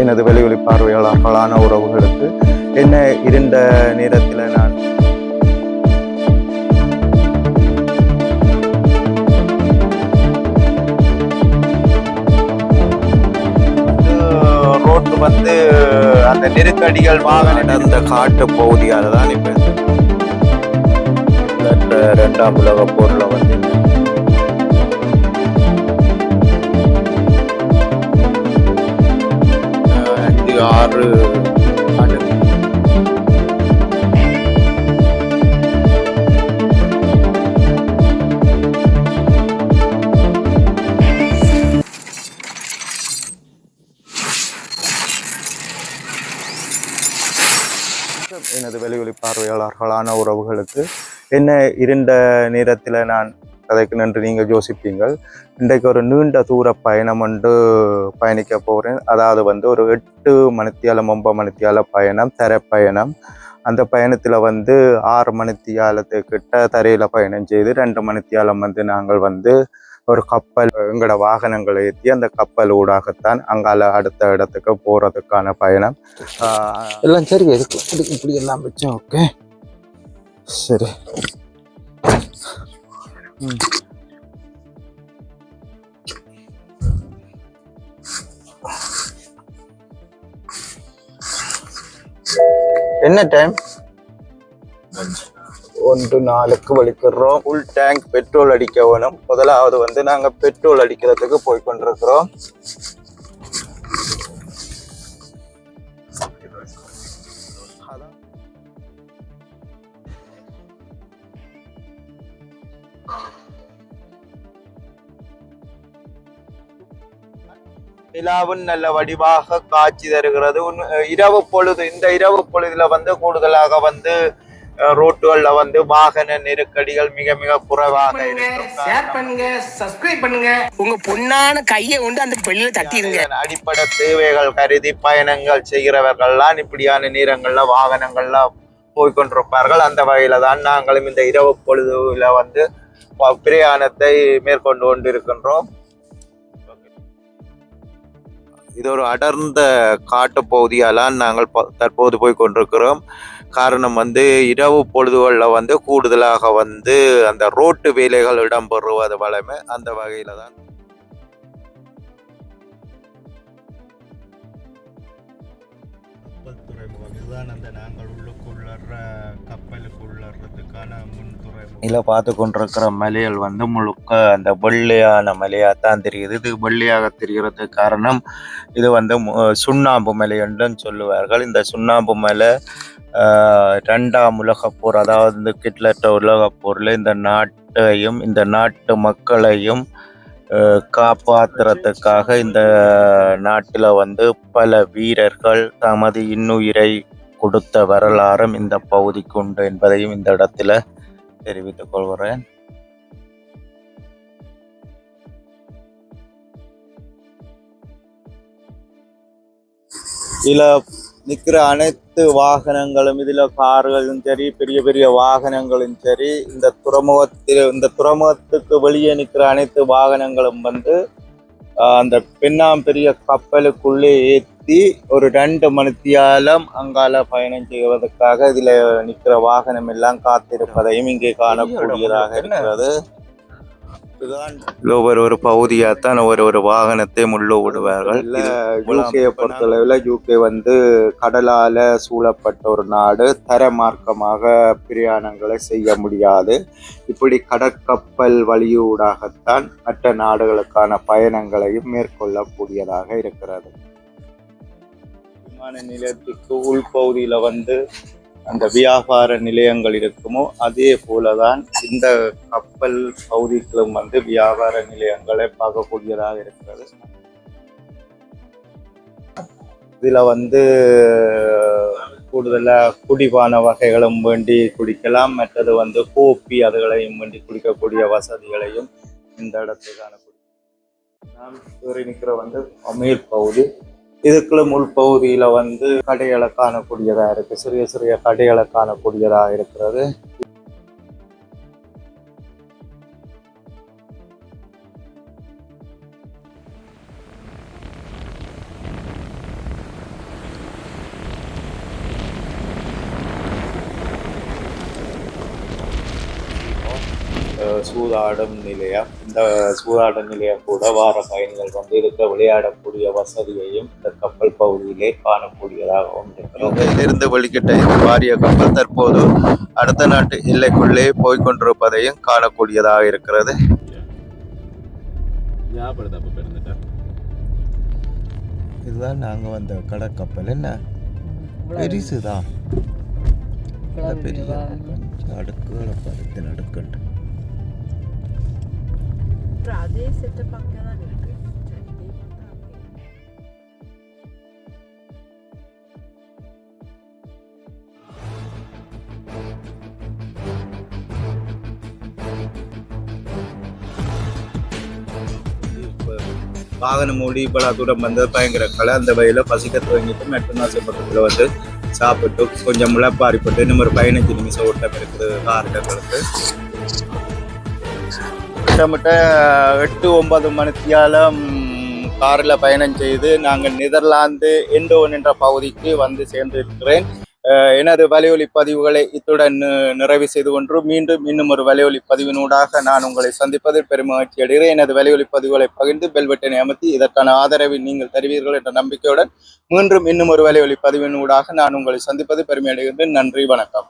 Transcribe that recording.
எனது வெளிவெளி பார்வையாளர்களான உறவுகளுக்கு என்ன இருண்ட நேரத்தில் நான் ரோட்டு வந்து அந்த நெருக்கடிகள் வாகன அந்த காட்டு பகுதியால் தான் இப்போ ரெண்டாம் உலக போர்ல வந்து பார்வையாளர்களான உறவுகளுக்கு என்ன இருண்ட நேரத்தில் நான் கதைக்கு நன்றி நீங்கள் யோசிப்பீங்கள்? இன்றைக்கு ஒரு நீண்ட தூர பயணம் ஒன்று பயணிக்க போகிறேன் அதாவது வந்து ஒரு எட்டு மணித்தியாலம் ஒன்பது மணித்தியால பயணம் தர பயணம். அந்த பயணத்தில் வந்து ஆறு மணித்தியாலத்துக்கிட்ட தரையில் பயணம் செய்து ரெண்டு மணித்தியாலம் வந்து நாங்கள் வந்து ஒரு கப்பல் எங்களோட வாகனங்களை ஏற்றி அந்த கப்பல் ஊடாகத்தான் அங்கால அடுத்த இடத்துக்கு போகிறதுக்கான பயணம். எல்லாம் சரி எதுக்கு? இப்படி எல்லாம் வச்சோம் ஓகே? சரி. என்ன டைம் ஒன்று நாலுக்கு வலிக்கிறோம். ஃபுல் டேங்க் பெட்ரோல் அடிக்க வேணும். முதலாவது வந்து நாங்கள் பெட்ரோல் அடிக்கிறதுக்கு போய் கொண்டிருக்கிறோம். நிலாவும் நல்ல வடிவாக காட்சி தருகிறது. இரவு பொழுது இந்த இரவு பொழுதுல வந்து கூடுதலாக வந்து ரோட்டுகள்ல வந்து வாகன நெருக்கடிகள் மிக மிக குறைவாக ஷேர் பண்ணுங்க சப்ஸ்கிரைப் பண்ணுங்க உங்க பொண்ணான கையை கொண்டு அந்த பெல்லில தட்டிடுங்க அடிப்படை தேவைகள் கருதி பயணங்கள் செய்கிறவர்கள்லாம் இப்படியான நேரங்கள்ல வாகனங்கள்ல போய்கொண்டிருப்பார்கள். அந்த வகையில தான் நாங்களும் இந்த இரவு பொழுதுல வந்து பிரயாணத்தை மேற்கொண்டு கொண்டிருக்கின்றோம். இது ஒரு அடர்ந்த காட்டு பகுதியெல்லாம் நாங்கள் ப- தற்போது போய் கொண்டிருக்கிறோம். காரணம் வந்து இரவு பொழுதுகளில் வந்து கூடுதலாக வந்து அந்த ரோட்டு வேலைகள் இடம்பெறுவது வளமை அந்த வகையில் தான் இதுதான் அந்த நாங்கள் உள்ளுக்குள்ளற கப்பலுக்குள்ளறதுக்கான இதில் பார்த்து கொண்டிருக்கிற மலைகள் வந்து முழுக்க அந்த வெள்ளையான மலையாக தான் தெரியுது இது வெள்ளையாக தெரிகிறதுக்கு காரணம் இது வந்து சுண்ணாம்பு மலை என்றும் சொல்லுவார்கள். இந்த சுண்ணாம்பு மலை ரெண்டாம் உலகப் போர் அதாவது இந்த கிட்லட்ட உலகப்போரில் இந்த நாட்டையும் இந்த நாட்டு மக்களையும் அஹ், காப்பாத்துறதுக்காக இந்த நாட்டில் வந்து பல வீரர்கள் தமது இன்னுயிரை கொடுத்த வரலாறும் இந்த பகுதிக்கு உண்டு என்பதையும் இந்த இடத்துல தெரிவித்துக் கொள்கிறேன். இதுல நிக்கிற அனைத்து வாகனங்களும் இதுல கார்களும் சரி பெரிய பெரிய வாகனங்களும் சரி இந்த துறைமுகத்தில் இந்த துறைமுகத்துக்கு வெளியே நிக்கிற அனைத்து வாகனங்களும் வந்து அந்த பெண்ணாம் பெரிய கப்பலுக்குள்ளே ஏற்றி ஒரு ரெண்டு மணித்தியாலம் அங்கால பயணம் செய்வதற்காக இதுல நிக்கிற வாகனம் எல்லாம் காத்திருப்பதையும் இங்கே காணக்கூடியதாக இருக்கிறது. ஒவ்வொரு ஒரு பகுதியாகத்தான் ஒவ்வொரு ஒரு வாகனத்தை முள்ள விடுவார்கள். யூகேயை பொறுத்தளவில் யூகே வந்து கடலால சூழப்பட்ட ஒரு நாடு. தர மார்க்கமாக பிரயாணங்களை செய்ய முடியாது. இப்படி கடற்கப்பல் வழியூடாகத்தான் மற்ற நாடுகளுக்கான பயணங்களையும் மேற்கொள்ளக்கூடியதாக இருக்கிறது. விமான நிலையத்துக்கு உள்பகுதியில வந்து அந்த வியாபார நிலையங்கள் இருக்குமோ அதே போலதான் இந்த கப்பல் பகுதிகளும் வந்து வியாபார நிலையங்களை பார்க்கக்கூடியதாக இருக்கிறது. இதில் வந்து கூடுதலாக குடிபான வகைகளும் வேண்டி குடிக்கலாம். மற்றது வந்து கோப்பி அதுகளையும் வேண்டி குடிக்கக்கூடிய வசதிகளையும் இந்த இடத்துல காணக்கூடிய நான் நிற்கிற வந்து அமீர் பகுதி. இதுக்குள்ள உள்பகுதியில வந்து கடைகளை காணக்கூடியதா இருக்கு. சிறிய சிறிய கடைகளை காணக்கூடியதா இருக்கிறது. சூதாடும் நிலையம். இந்த சூதாடும் நிலையம் கூட வார பயணிகள் வந்து இருக்க விளையாடக்கூடிய வசதியையும் இந்த கப்பல் பகுதியிலே காணக்கூடியதாகவும் இருக்கிறது வெளிக்கிட்ட இந்த பாரிய கப்பல் தற்போது அடுத்த நாட்டு எல்லைக்குள்ளே போய்கொண்டிருப்பதையும் காணக்கூடியதாக இருக்கிறது. இதுதான் நாங்கள் வந்த கடற்கப்பல். என்ன? பெருசுதான். பெரிய அடுக்குகளை பருத்தின் அடுக்குண்டு அதே செட்டப் அங்கே தான் இருக்கு வாகனம் மூடி இவ்வளோ தூரம் வந்து பயங்கர கலை. அந்த வயல பசிக்க துவங்கிட்டு பக்கத்தில் வந்து சாப்பிட்டு கொஞ்சம் முளைப்பாரிப்பட்டு இன்னும் ஒரு பதினஞ்சு நிமிஷம் ஓட்டம் இருக்குது கார்களுக்கு திட்டமிட்ட எட்டு ஒன்பது மணித்தியாலம் காரில் பயணம் செய்து நாங்கள் நெதர்லாந்து எண்டோன் என்ற பகுதிக்கு வந்து சேர்ந்திருக்கிறேன். எனது வலையொலி பதிவுகளை இத்துடன் நிறைவு செய்து கொண்டு மீண்டும் இன்னும் ஒரு வலையொலி பதிவினூடாக நான் உங்களை சந்திப்பதில் பெருமகிழ்ச்சி அடைகிறேன். எனது வலையொலி பதிவுகளை பகிர்ந்து பெல்வெட்டனை அமர்த்தி இதற்கான ஆதரவை நீங்கள் தருவீர்கள் என்ற நம்பிக்கையுடன் மீண்டும் இன்னும் ஒரு வலையொலி பதிவினூடாக நான் உங்களை சந்திப்பது பெருமை அடைகின்றேன். நன்றி வணக்கம்.